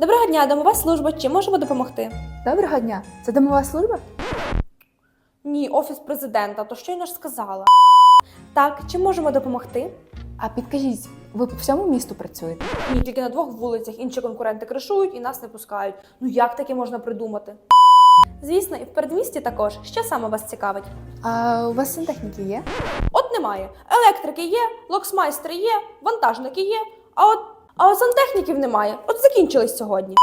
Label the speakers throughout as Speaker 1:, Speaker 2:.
Speaker 1: Доброго дня, домова служба. Чи можемо допомогти?
Speaker 2: Доброго дня. Це домова служба?
Speaker 1: Ні, офіс президента, то що я ж сказала. Так, чи можемо допомогти?
Speaker 2: А підкажіть, ви по всьому місту працюєте?
Speaker 1: Ні, тільки на двох вулицях інші конкуренти кришують і нас не пускають. Ну як таке можна придумати? Звісно, і в передмісті також. Що саме вас цікавить?
Speaker 2: А у вас сантехніки є?
Speaker 1: От немає. Електрики є, локсмайстри є, вантажники є, а от, а от сантехніків немає. От закінчились сьогодні.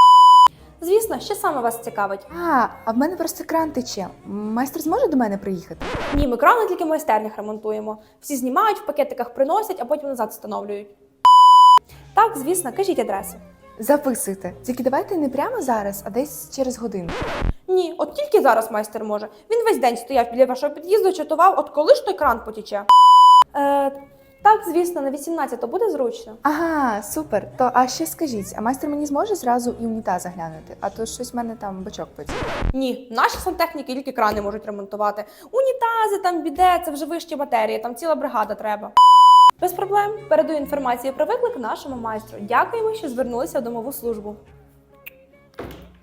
Speaker 1: Звісно, що саме вас цікавить?
Speaker 2: А, а в мене просто кран тече. Майстер зможе до мене приїхати?
Speaker 1: Ні, ми крани тільки в майстернях ремонтуємо. Всі знімають, в пакетиках приносять, а потім назад встановлюють. Так, звісно, кажіть адресу.
Speaker 2: Записуйте. Тільки давайте не прямо зараз, а десь через годину.
Speaker 1: Ні, от тільки зараз майстер може. Він весь день стояв біля вашого під'їзду, чатував, от коли ж той кран потіче. Е, так, звісно, на 18 буде зручно.
Speaker 2: Ага, супер. То а ще скажіть, а майстер мені зможе зразу і унітаз заглянути? А то щось в мене там бачок потік.
Speaker 1: Ні, наші сантехніки тільки крани можуть ремонтувати. Унітази, там біде, це вже вищі батареї, там ціла бригада треба. Без проблем. Передаю інформацію про виклик нашому майстру. Дякуємо, що звернулися в домову службу.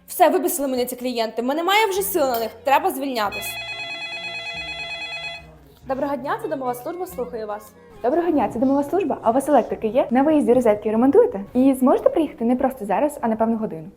Speaker 1: Все, вибісили мене ці клієнти. Мене немає вже сил на них. Треба звільнятись. Доброго дня, це домова служба. Слухаю вас.
Speaker 2: Доброго дня, це домова служба. А у вас електрики є? На виїзді розетки ремонтуєте? І зможете приїхати не просто зараз, а на певну годину.